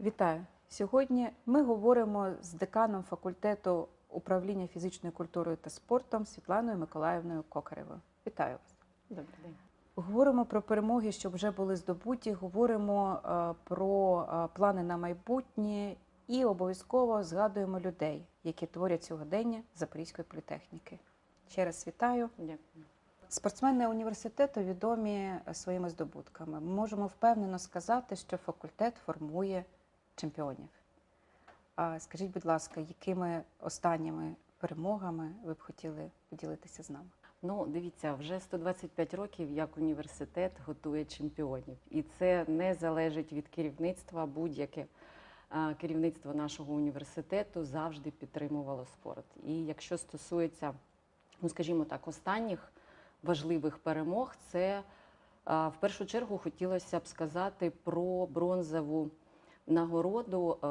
Вітаю! Сьогодні ми говоримо з деканом факультету управління фізичною культурою та спортом Світланою Миколаївною Кокаревою. Вітаю вас! Добрий день. Говоримо про перемоги, що вже були здобуті. Говоримо е, про е, плани на майбутнє і обов'язково згадуємо людей, які творять сьогодення Запорізької політехніки. Ще раз вітаю. Дякую. Спортсмени університету відомі своїми здобутками. Ми можемо впевнено сказати, що факультет формує чемпіонів. А скажіть, будь ласка, якими останніми перемогами ви б хотіли поділитися з нами? Ну, дивіться, вже 125 років як університет готує чемпіонів, і це не залежить від керівництва. Будь-яке керівництво нашого університету завжди підтримувало спорт. І якщо стосується, ну скажімо так, останніх важливих перемог, це в першу чергу хотілося б сказати про бронзову нагороду е,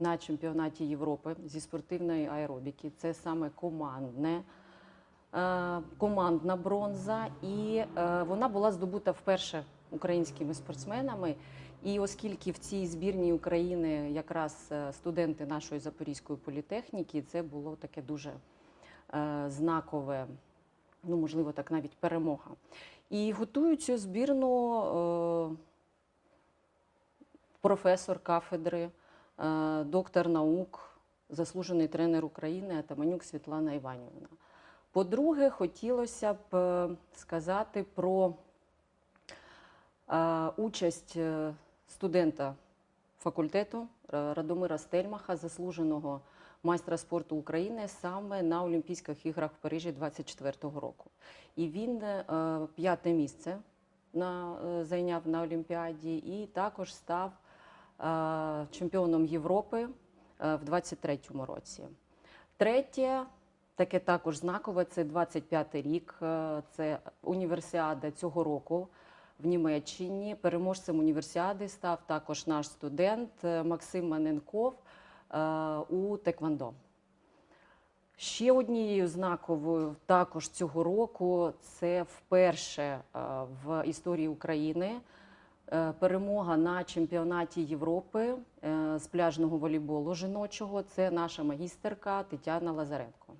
на чемпіонаті Європи зі спортивної аеробіки. Це саме командне. е, Командна бронза, і е, вона була здобута вперше українськими спортсменами. І оскільки в цій збірній України якраз студенти нашої Запорізької політехніки, це було таке дуже знакове, ну можливо, так навіть перемога. І готують цю збірну професор кафедри, е, доктор наук, заслужений тренер України Атаманюк Світлана Іванівна. По-друге, хотілося б е, сказати про е, участь студента факультету Радомира Стельмаха, заслуженого майстра спорту України, саме на Олімпійських іграх в Парижі 24-го року. І він п'яте місце зайняв на Олімпіаді і також став чемпіоном Європи е, в 23-му році. Третє, таке також знакове, це 25-й рік. е, Це універсіада цього року в Німеччині. Переможцем універсіади став також наш студент е, Максим Маненков е, у Теквандо. Ще однією знаковою також цього року це вперше е, в історії України е, перемога на чемпіонаті Європи е, з пляжного волейболу жіночого. Це наша магістерка Тетяна Лазаренко.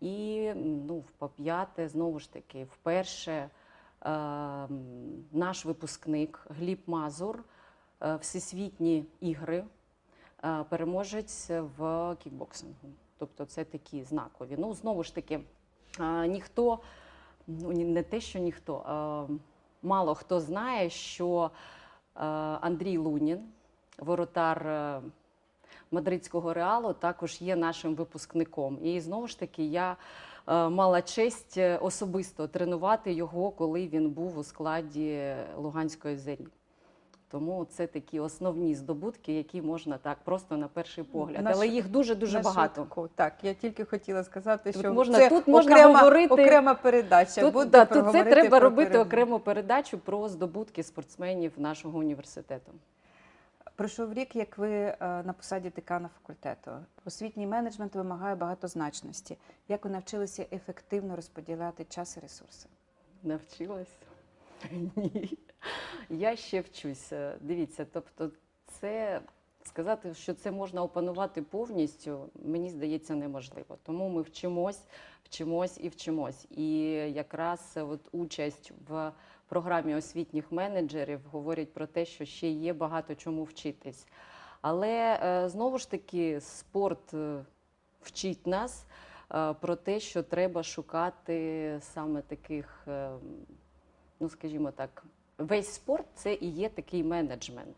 І ну, по п'яте, знову ж таки, вперше е, наш випускник Гліб Мазур, е, всесвітні ігри, е, переможець в кікбоксингу. Тобто це такі знакові. Ну, знову ж таки, е, ніхто, ну не те, що ніхто, е, мало хто знає, що е, Андрій Лунін, воротар е, мадридського реалу, також є нашим випускником. І знову ж таки, я е, мала честь особисто тренувати його, коли він був у складі Луганської зорі. Тому це такі основні здобутки, які можна так просто на перший погляд. На Але їх дуже дуже На багато. швидку. Так, я тільки хотіла сказати, Тут що можна- це тут можна окрема, говорити- окрема передача. Тут, Буде да, тут це треба робити перемоги. окрему передачу про здобутки спортсменів нашого університету. Пройшов рік, як ви е, на посаді декана факультету. Освітній менеджмент вимагає багатозначності. Як ви навчилися ефективно розподіляти час і ресурси? Навчилась? Ні. Я ще вчуся. Дивіться, тобто, це сказати, що це можна опанувати повністю, мені здається, неможливо. Тому ми вчимось, вчимось і вчимось. І якраз от участь в програмі освітніх менеджерів говорять про те, що ще є багато чому вчитись. Але е, знову ж таки, спорт е, вчить нас е, про те, що треба шукати саме таких, е, ну скажімо так, весь спорт це і є такий менеджмент.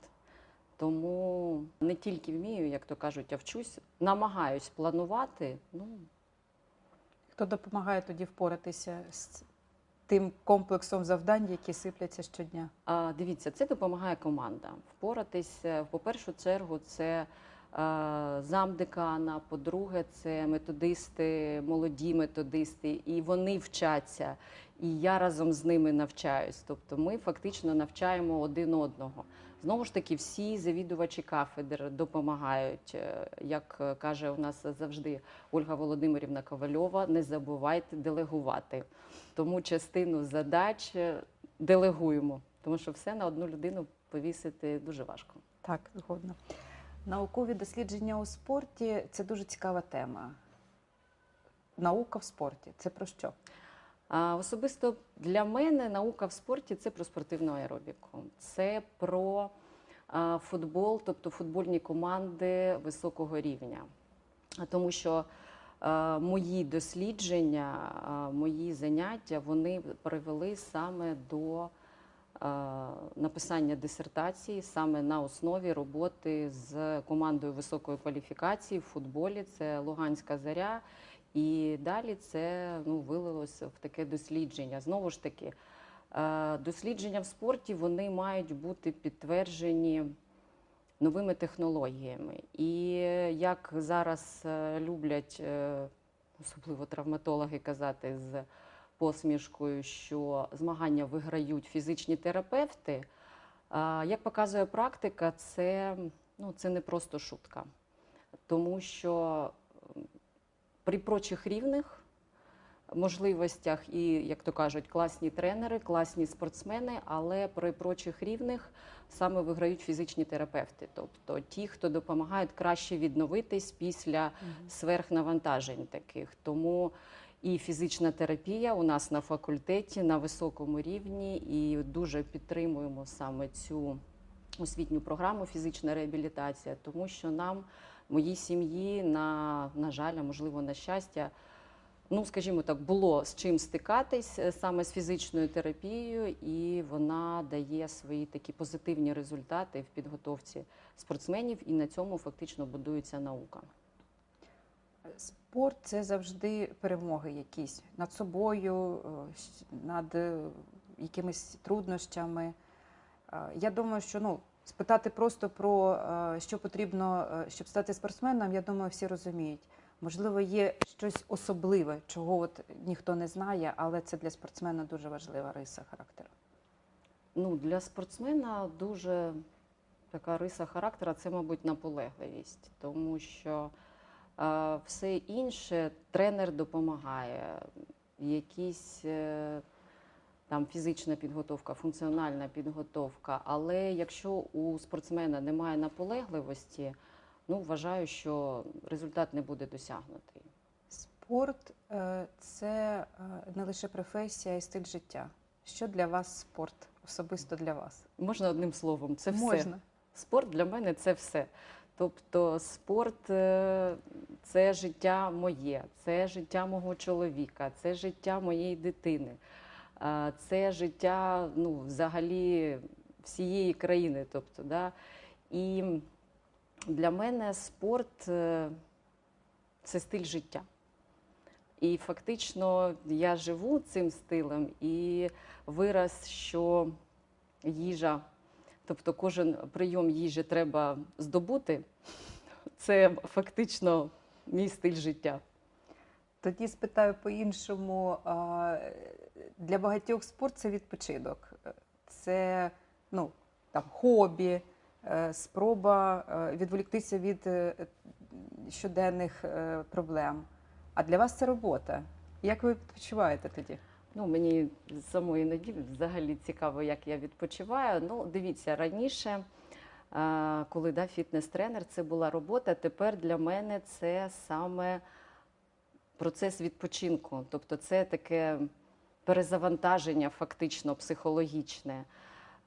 Тому не тільки вмію, як то кажуть, а вчусь, намагаюсь планувати. Ну, Хто допомагає тоді впоратися з тим комплексом завдань, які сипляться щодня? А, дивіться, це допомагає команда впоратися. По першу чергу, це а, замдекана, по-друге, це методисти, молоді методисти, і вони вчаться, і я разом з ними навчаюсь. Тобто ми фактично навчаємо один одного. Знову ж таки, всі завідувачі кафедр допомагають. Е, Як е, каже у нас завжди Ольга Володимирівна Ковальова, не забувайте делегувати. Тому частину задач е, делегуємо, тому що все на одну людину повісити дуже важко. Так, згодна. Наукові дослідження у спорті це дуже цікава тема. Наука в спорті це про що? Особисто для мене наука в спорті це про спортивну аеробіку. Це про футбол, тобто футбольні команди високого рівня. Тому що мої дослідження, мої заняття вони привели саме до написання дисертації саме на основі роботи з командою високої кваліфікації в футболі. Це Луганська заря. І далі це ну, вилилося в таке дослідження. Знову ж таки, е, дослідження в спорті вони мають бути підтверджені новими технологіями. І як зараз е, люблять, е, особливо травматологи, казати з посмішкою, що змагання виграють фізичні терапевти, як показує практика, це, ну, це не просто шутка. Тому що при прочих рівних можливостях і, як то кажуть, класні тренери, класні спортсмени, але при прочих рівних саме виграють фізичні терапевти, тобто ті, хто допомагають краще відновитись після сверхнавантажень таких. Тому і фізична терапія у нас на факультеті на високому рівні, і дуже підтримуємо саме цю освітню програму фізична реабілітація, тому що нам, моїй сім'ї, на, на жаль, а можливо на щастя, ну скажімо так, було з чим стикатись е, саме з фізичною терапією, і вона дає свої такі позитивні результати в підготовці спортсменів, і на цьому фактично будується наука. Спорт це завжди перемоги якісь над собою, над е, якимись труднощами. Е, Я думаю, що ну, спитати просто про е, що потрібно, е, щоб стати спортсменом, я думаю, всі розуміють. Можливо, є щось особливе, чого от ніхто не знає, але це для спортсмена дуже важлива риса характеру. Ну, для спортсмена дуже така риса характера це, мабуть, наполегливість, тому що е, все інше тренер допомагає, якісь е, там фізична підготовка, функціональна підготовка. Але якщо у спортсмена немає наполегливості, ну вважаю, що результат не буде досягнутий. Спорт е, це е, не лише професія, а й стиль життя. Що для вас спорт особисто для вас? Можна одним словом, це все. Можна. Спорт для мене це все. Тобто, спорт е, це життя моє, це життя мого чоловіка, це життя моєї дитини, це життя ну, взагалі всієї країни. Тобто, да? І для мене спорт е, це стиль життя. І фактично я живу цим стилем і вираз, що їжа. Тобто кожен прийом їжі треба здобути. Це фактично мій стиль життя. Тоді спитаю по-іншому. Для багатьох спорт це відпочинок, це ну, там, хобі, е, спроба е, відволіктися від е, щоденних проблем. А для вас це робота. Як ви відпочиваєте тоді? Ну, мені самої іноді взагалі цікаво, як я відпочиваю. Ну, дивіться, раніше, коли да, фітнес-тренер, це була робота. Тепер для мене це саме процес відпочинку. Тобто це таке перезавантаження, фактично психологічне.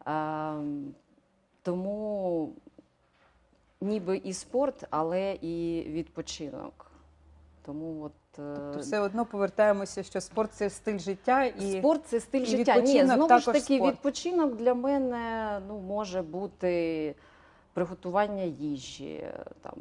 Е, Тому ніби і спорт, але і відпочинок. Тому от е, Тобто все одно повертаємося, що спорт це стиль життя і Спорт це стиль і життя. Ні, знову ж таки, спорт. відпочинок для мене ну, може бути приготування їжі, там,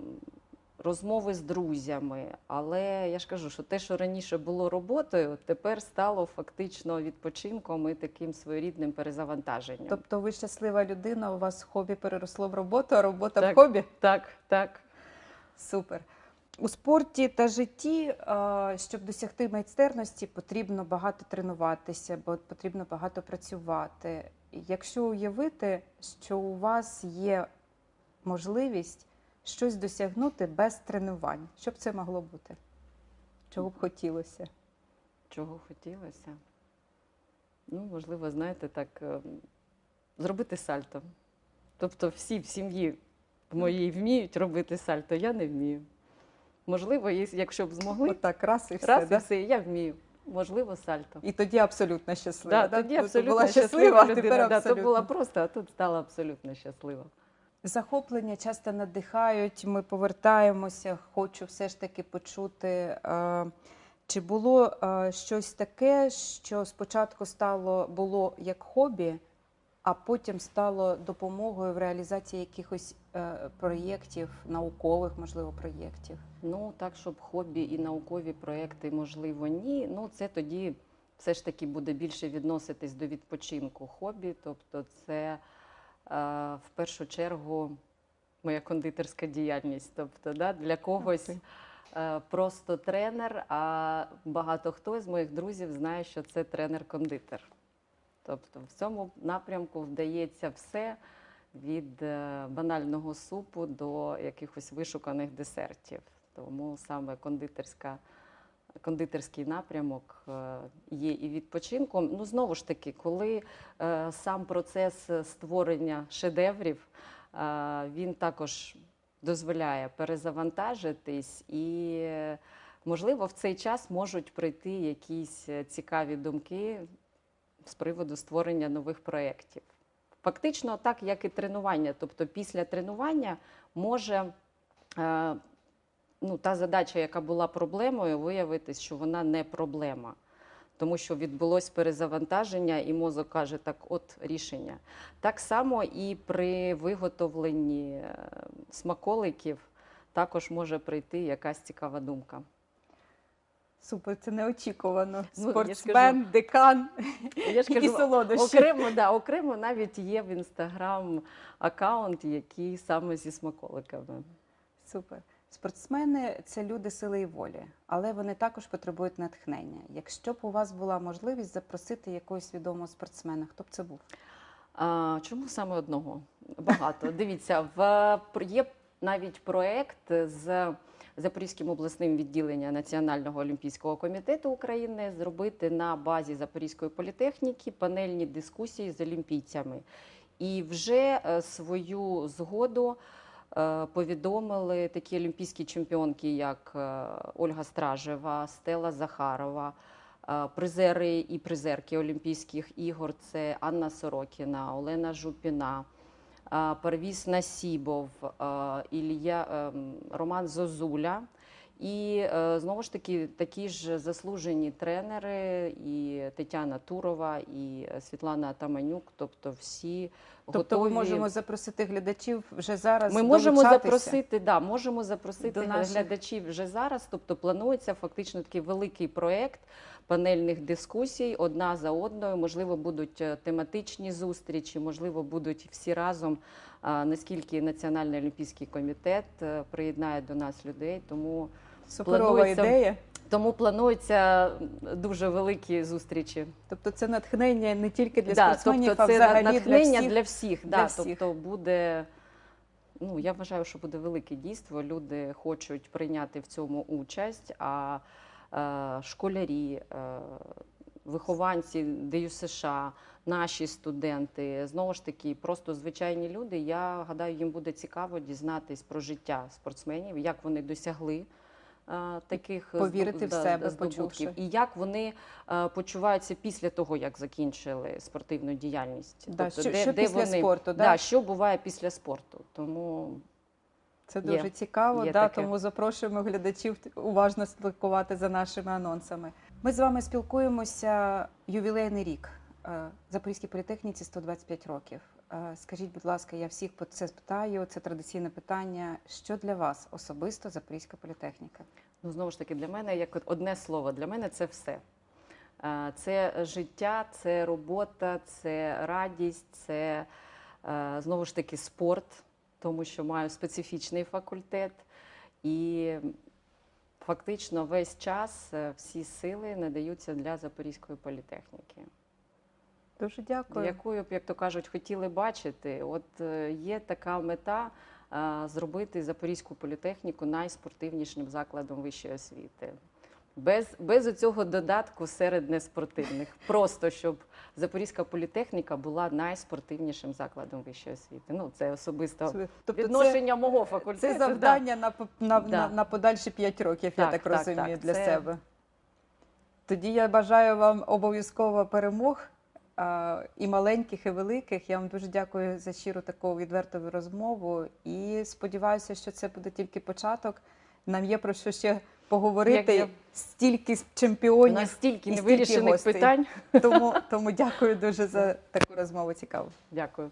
розмови з друзями. Але я ж кажу, що те, що раніше було роботою, тепер стало фактично відпочинком і таким своєрідним перезавантаженням. тобто ви щаслива людина, у вас хобі переросло в роботу, а робота Так. в хобі? Так, так. Супер. У спорті та житті, щоб досягти майстерності, потрібно багато тренуватися, бо потрібно багато працювати. Якщо уявити, що у вас є можливість щось досягнути без тренувань, що б це могло бути? Чого б хотілося? Чого хотілося? Ну, можливо, знаєте, так, ем, зробити сальто. Тобто всі в сім'ї мої вміють робити сальто, я не вмію. Можливо, якщо б змогли, Отак, раз і все. раз і все, я вмію. Можливо, сальто. І тоді абсолютно щаслива. Да, тоді абсолютно була щаслива людина. тепер да, то була просто, а тут стала абсолютно щаслива. Захоплення часто надихають. Ми повертаємося. Хочу все ж таки почути. е, Чи було е, щось таке, що спочатку стало було як хобі, а потім стало допомогою в реалізації якихось е, проєктів, наукових, можливо, проєктів? Ну, так, щоб хобі і наукові проекти, можливо, ні. Ну, це тоді все ж таки буде більше відноситись до відпочинку хобі. Тобто, це в першу чергу моя кондитерська діяльність. Тобто, да, для когось е, просто тренер, а багато хто з моїх друзів знає, що це тренер-кондитер. Тобто, в цьому напрямку вдається все від е, банального супу до якихось вишуканих десертів. Тому саме кондитерська, кондитерський напрямок е, є і відпочинком. Ну, знову ж таки, коли е, сам процес створення шедеврів, е, він також дозволяє перезавантажитись і. Можливо, в цей час можуть прийти якісь цікаві думки з приводу створення нових проєктів. Фактично, так як і тренування. Тобто, після тренування може ну, та задача, яка була проблемою, виявитись, що вона не проблема. Тому що відбулось перезавантаження, і мозок каже, так, от рішення. Так само і при виготовленні е, смаколиків також може прийти якась цікава думка. Супер, це неочікувано. Ну, я ж Спортсмен, декан Я ж і солодощі. окремо, да, окремо навіть є в інстаграм аккаунт, який саме зі смаколиками. Супер. Спортсмени це люди сили і волі, але вони також потребують натхнення. Якщо б у вас була можливість запросити якогось відомого спортсмена, хто б це був? А, чому саме одного? Багато. Дивіться, в є навіть проект з Запорізьким обласним відділенням Національного олімпійського комітету України зробити на базі Запорізької політехніки панельні дискусії з олімпійцями. І вже е, свою згоду повідомили такі олімпійські чемпіонки, як е, Ольга Стражева, Стела Захарова. Е, Призери і призерки Олімпійських ігор це Анна Сорокіна, Олена Жупіна, е, Парвіз Насібов, е, Ілля, Роман Зозуля. І е, знову ж таки такі ж заслужені тренери, і Тетяна Турова, і е, Світлана Таманюк, тобто всі Тобто, готові. ми можемо запросити глядачів вже зараз. Ми можемо запросити, да, можемо запросити До наших- глядачів вже зараз. Тобто планується фактично такий великий проєкт панельних дискусій одна за одною. Можливо, будуть е, тематичні зустрічі, можливо, будуть всі разом. Наскільки Національний олімпійський комітет е, приєднає до нас людей, тому Суперова планується- ідея. Тому планується дуже великі зустрічі. Тобто це натхнення не тільки для Да, спортсменів, тобто а це взагалі натхнення для для всіх. всіх. для да, всіх. Тобто буде, ну я вважаю, що буде велике дійство. Люди хочуть прийняти в цьому участь, а е, школярі, е, вихованці ДЮСШ, США, наші студенти, знову ж таки, просто звичайні люди. Я гадаю, їм буде цікаво дізнатись про життя спортсменів, як вони досягли. Е, Таких Повірити в здо- себе, здобутків. і як вони е, почуваються після того, як закінчили спортивну діяльність. Да, що- що після спорту, да? да, що буває після спорту. Тому Це Є. дуже цікаво, Є да, таке. тому запрошуємо глядачів уважно слідкувати за нашими анонсами. Ми з вами спілкуємося ювілейний рік. Е, Запорізькій політехніці 125 років. Е, Скажіть, будь ласка, я всіх це спитаю. Це традиційне питання. Що для вас особисто Запорізька політехніка? ну знову ж таки для мене як одне слово. Для мене це все. Е, Це життя, це робота, це радість, це е, знову ж таки спорт, тому що маю специфічний факультет. І фактично весь час всі сили надаються для Запорізької політехніки. Дуже дякую. Якою б, як то кажуть, хотіли бачити, от е, є така мета е, зробити Запорізьку політехніку найспортивнішим закладом вищої освіти. Без, без цього додатку серед неспортивних. Просто щоб Запорізька політехніка була найспортивнішим закладом вищої освіти. Ну, це особисто Тобто це, відношення мого факультету. це да. завдання на, на, Да. на, на подальші 5 років, я Так, так, так, розумію, так. для Це- себе. Тоді я бажаю вам обов'язково перемог і маленьких, і великих. Я вам дуже дякую за щиру таку відверту розмову. І сподіваюся, що це буде тільки початок. Нам є про що ще поговорити. Як я- Стільки У чемпіонів. нас стільки і невирішених гостей. питань. Тому, тому дякую дуже за таку розмову цікаву. Дякую.